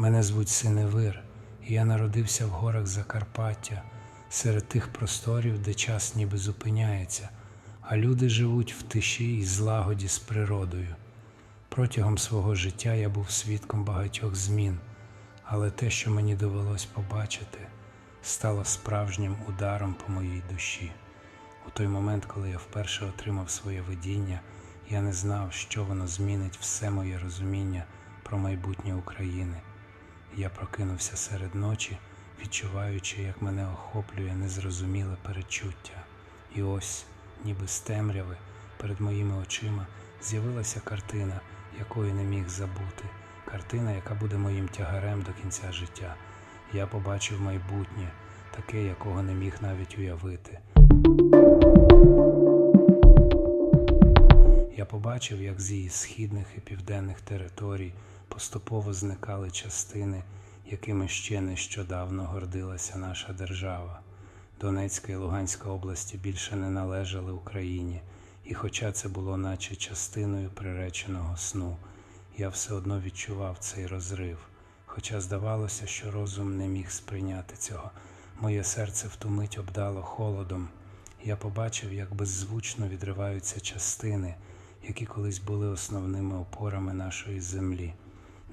Мене звуть Синевир, і я народився в горах Закарпаття, серед тих просторів, де час ніби зупиняється, а люди живуть в тиші і злагоді з природою. Протягом свого життя я був свідком багатьох змін, але те, що мені довелось побачити, стало справжнім ударом по моїй душі. У той момент, коли я вперше отримав своє видіння, я не знав, що воно змінить все моє розуміння про майбутнє України. Я прокинувся серед ночі, відчуваючи, як мене охоплює незрозуміле перечуття. І ось, ніби з темряви, перед моїми очима з'явилася картина, якої не міг забути. Картина, яка буде моїм тягарем до кінця життя. Я побачив майбутнє, таке, якого не міг навіть уявити. Я побачив, як з її східних і південних територій поступово зникали частини, якими ще нещодавно гордилася наша держава. Донецька і Луганська області більше не належали Україні, і хоча це було наче частиною приреченого сну, я все одно відчував цей розрив. Хоча здавалося, що розум не міг сприйняти цього. Моє серце в ту мить обдало холодом. Я побачив, як беззвучно відриваються частини, які колись були основними опорами нашої землі.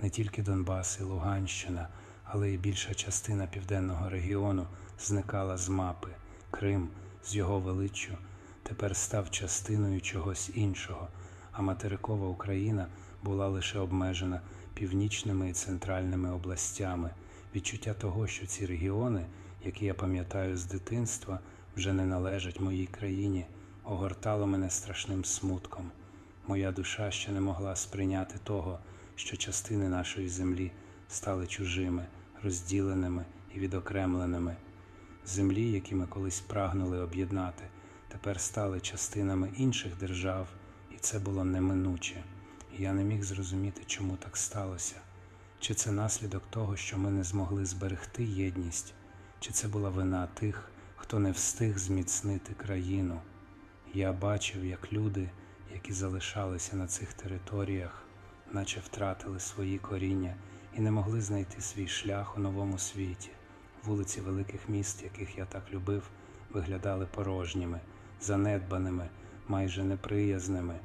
Не тільки Донбас і Луганщина, але й більша частина південного регіону зникала з мапи. Крим з його величчю тепер став частиною чогось іншого, а материкова Україна була лише обмежена північними і центральними областями. Відчуття того, що ці регіони, які я пам'ятаю з дитинства, вже не належать моїй країні, огортало мене страшним смутком. Моя душа ще не могла сприйняти того, що частини нашої землі стали чужими, розділеними і відокремленими. Землі, які ми колись прагнули об'єднати, тепер стали частинами інших держав, і це було неминуче. Я не міг зрозуміти, чому так сталося. Чи це наслідок того, що ми не змогли зберегти єдність, чи це була вина тих, хто не встиг зміцнити країну. Я бачив, як люди, які залишалися на цих територіях, наче втратили свої коріння і не могли знайти свій шлях у новому світі. Вулиці великих міст, яких я так любив, виглядали порожніми, занедбаними, майже неприязними.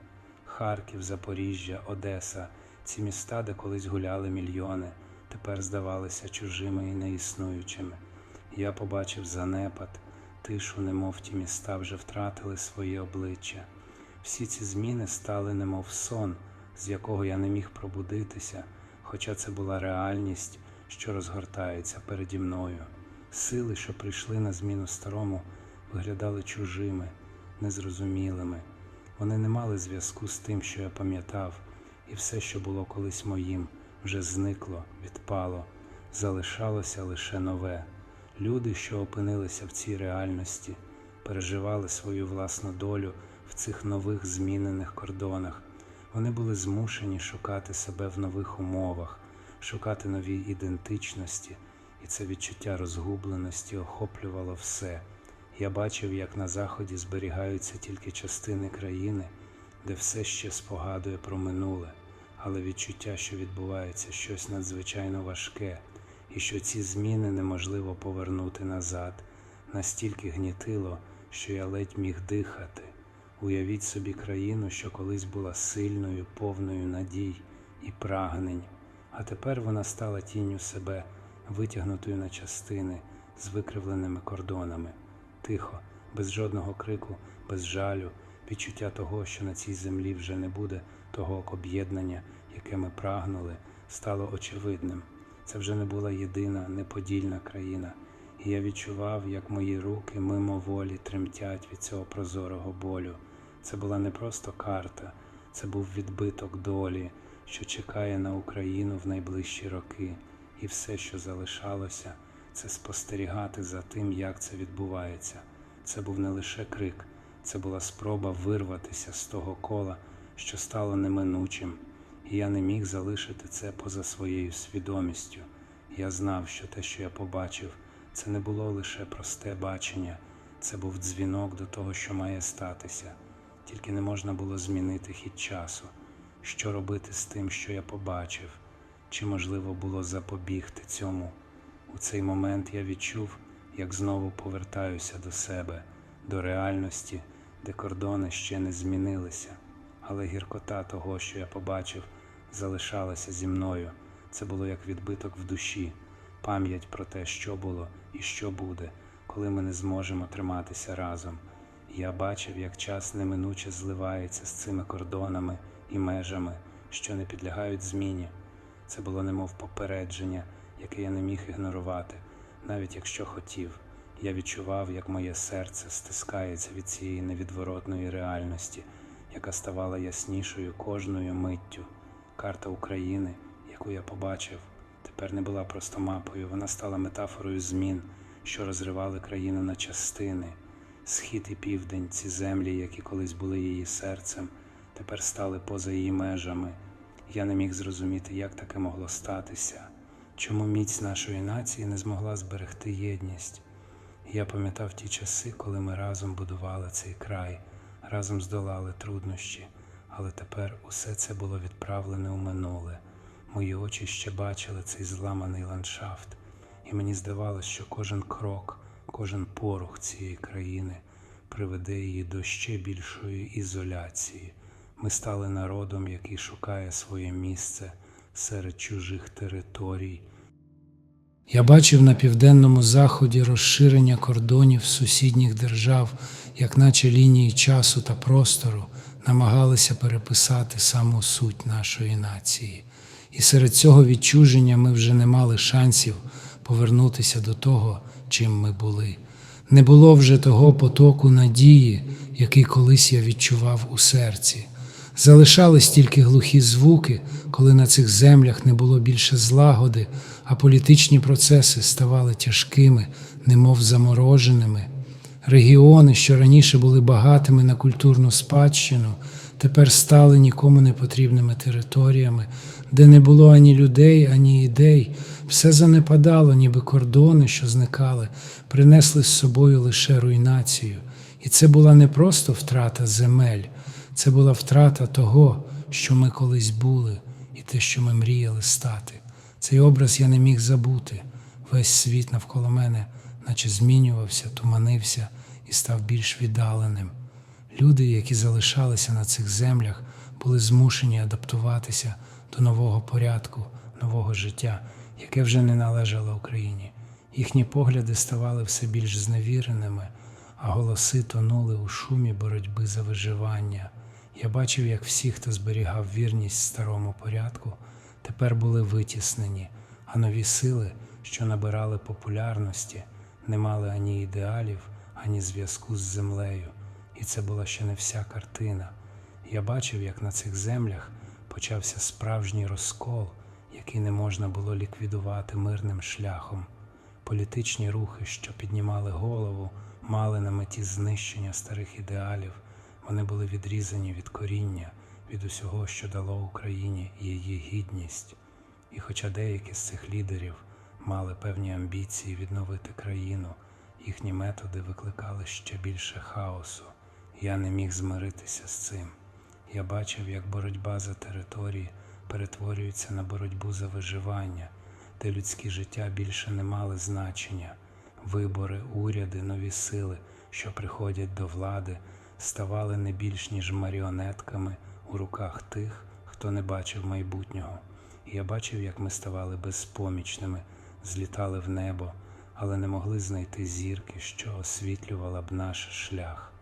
Харків, Запоріжжя, Одеса, ці міста, де колись гуляли мільйони, тепер здавалися чужими і неіснуючими. Я побачив занепад, тишу, немов ті міста вже втратили своє обличчя. Всі ці зміни стали немов сон, з якого я не міг пробудитися, хоча це була реальність, що розгортається переді мною. Сили, що прийшли на зміну старому, виглядали чужими, незрозумілими. Вони не мали зв'язку з тим, що я пам'ятав, і все, що було колись моїм, вже зникло, відпало, залишалося лише нове. Люди, що опинилися в цій реальності, переживали свою власну долю в цих нових змінених кордонах. Вони були змушені шукати себе в нових умовах, шукати нові ідентичності, і це відчуття розгубленості охоплювало все. Я бачив, як на заході зберігаються тільки частини країни, де все ще спогадує про минуле, але відчуття, що відбувається щось надзвичайно важке, і що ці зміни неможливо повернути назад, настільки гнітило, що я ледь міг дихати. Уявіть собі країну, що колись була сильною, повною надій і прагнень, а тепер вона стала тінню себе, витягнутою на частини з викривленими кордонами. Тихо, без жодного крику, без жалю, відчуття того, що на цій землі вже не буде того об'єднання, яке ми прагнули, стало очевидним. Це вже не була єдина неподільна країна, і я відчував, як мої руки мимоволі тремтять від цього прозорого болю. Це була не просто карта, це був відбиток долі, що чекає на Україну в найближчі роки, і все, що залишалося, це спостерігати за тим, як це відбувається. Це був не лише крик, це була спроба вирватися з того кола, що стало неминучим, і я не міг залишити це поза своєю свідомістю. Я знав, що те, що я побачив, це не було лише просте бачення, це був дзвінок до того, що має статися. Тільки не можна було змінити хід часу. Що робити з тим, що я побачив? чи можливо було запобігти цьому. У цей момент я відчув, як знову повертаюся до себе, до реальності, де кордони ще не змінилися, але гіркота того, що я побачив, залишалася зі мною. Це було як відбиток в душі, пам'ять про те, що було і що буде, коли ми не зможемо триматися разом. Я бачив, як час неминуче зливається з цими кордонами і межами, що не підлягають зміні. Це було немов попередження, яке я не міг ігнорувати, навіть якщо хотів. Я відчував, як моє серце стискається від цієї невідворотної реальності, яка ставала яснішою кожною миттю. Карта України, яку я побачив, тепер не була просто мапою, вона стала метафорою змін, що розривали країну на частини. Схід і південь, ці землі, які колись були її серцем, тепер стали поза її межами. Я не міг зрозуміти, як таке могло статися, чому міць нашої нації не змогла зберегти єдність. Я пам'ятав ті часи, коли ми разом будували цей край, разом здолали труднощі, але тепер усе це було відправлене у минуле. Мої очі ще бачили цей зламаний ландшафт, і мені здавалось, що кожен крок, кожен порух цієї країни приведе її до ще більшої ізоляції. Ми стали народом, який шукає своє місце серед чужих територій. Я бачив на південному заході розширення кордонів сусідніх держав, як наче лінії часу та простору намагалися переписати саму суть нашої нації. І серед цього відчуження ми вже не мали шансів повернутися до того, чим ми були. Не було вже того потоку надії, який колись я відчував у серці. Залишались тільки глухі звуки, коли на цих землях не було більше злагоди, а політичні процеси ставали тяжкими, немов замороженими. Регіони, що раніше були багатими на культурну спадщину, тепер стали нікому не потрібними територіями, де не було ані людей, ані ідей. Все занепадало, ніби кордони, що зникали, принесли з собою лише руйнацію. І це була не просто втрата земель, це була втрата того, що ми колись були, і те, що ми мріяли стати. Цей образ я не міг забути. Весь світ навколо мене, наче змінювався, туманився і став більш віддаленим. Люди, які залишалися на цих землях, були змушені адаптуватися до нового порядку, нового життя, яке вже не належало Україні. Їхні погляди ставали все більш зневіреними, а голоси тонули у шумі боротьби за виживання. Я бачив, як всі, хто зберігав вірність старому порядку, тепер були витіснені, а нові сили, що набирали популярності, не мали ані ідеалів, ані зв'язку з землею. І це була ще не вся картина. Я бачив, як на цих землях почався справжній розкол, який не можна було ліквідувати мирним шляхом. Політичні рухи, що піднімали голову, мали на меті знищення старих ідеалів. Вони були відрізані від коріння, від усього, що дало Україні її гідність. І хоча деякі з цих лідерів мали певні амбіції відновити країну, їхні методи викликали ще більше хаосу. Я не міг змиритися з цим. Я бачив, як боротьба за території перетворюється на боротьбу за виживання, де людські життя більше не мали значення. Вибори, уряди, нові сили, що приходять до влади, ставали не більш ніж маріонетками у руках тих, хто не бачив майбутнього. Я бачив, як ми ставали безпомічними, злітали в небо, але не могли знайти зірки, що освітлювала б наш шлях.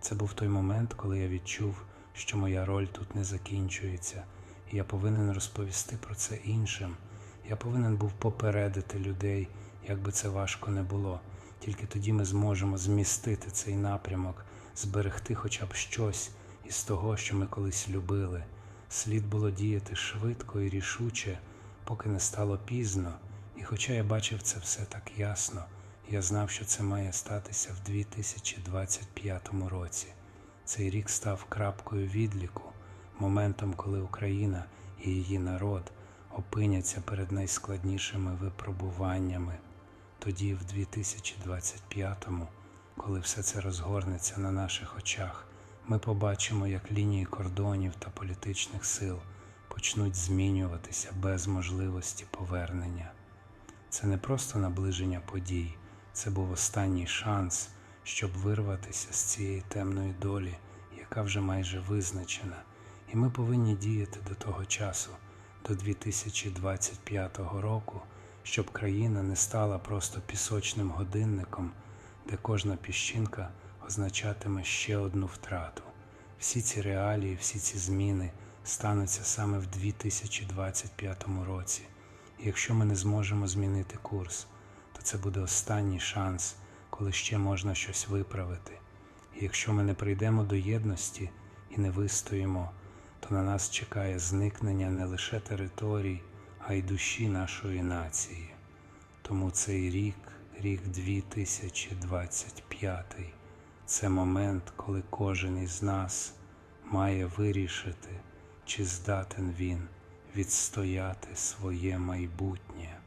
Це був той момент, коли я відчув, що моя роль тут не закінчується, я повинен розповісти про це іншим. Я повинен був попередити людей, як би це важко не було. Тільки тоді ми зможемо змістити цей напрямок, зберегти хоча б щось із того, що ми колись любили. Слід було діяти швидко і рішуче, поки не стало пізно. І хоча я бачив це все так ясно, я знав, що це має статися в 2025 році. Цей рік став крапкою відліку, моментом, коли Україна і її народ опиняться перед найскладнішими випробуваннями. Тоді, в 2025-му, коли все це розгорнеться на наших очах, ми побачимо, як лінії кордонів та політичних сил почнуть змінюватися без можливості повернення. Це не просто наближення подій, це був останній шанс, щоб вирватися з цієї темної долі, яка вже майже визначена, і ми повинні діяти до того часу, до 2025 року, щоб країна не стала просто пісочним годинником, де кожна піщинка означатиме ще одну втрату. Всі ці реалії, всі ці зміни стануться саме в 2025 році. І якщо ми не зможемо змінити курс, то це буде останній шанс, коли ще можна щось виправити. І якщо ми не прийдемо до єдності і не вистоїмо, то на нас чекає зникнення не лише територій, а й душі нашої нації. Тому цей рік, рік 2025, це момент, коли кожен із нас має вирішити, чи здатен він відстояти своє майбутнє.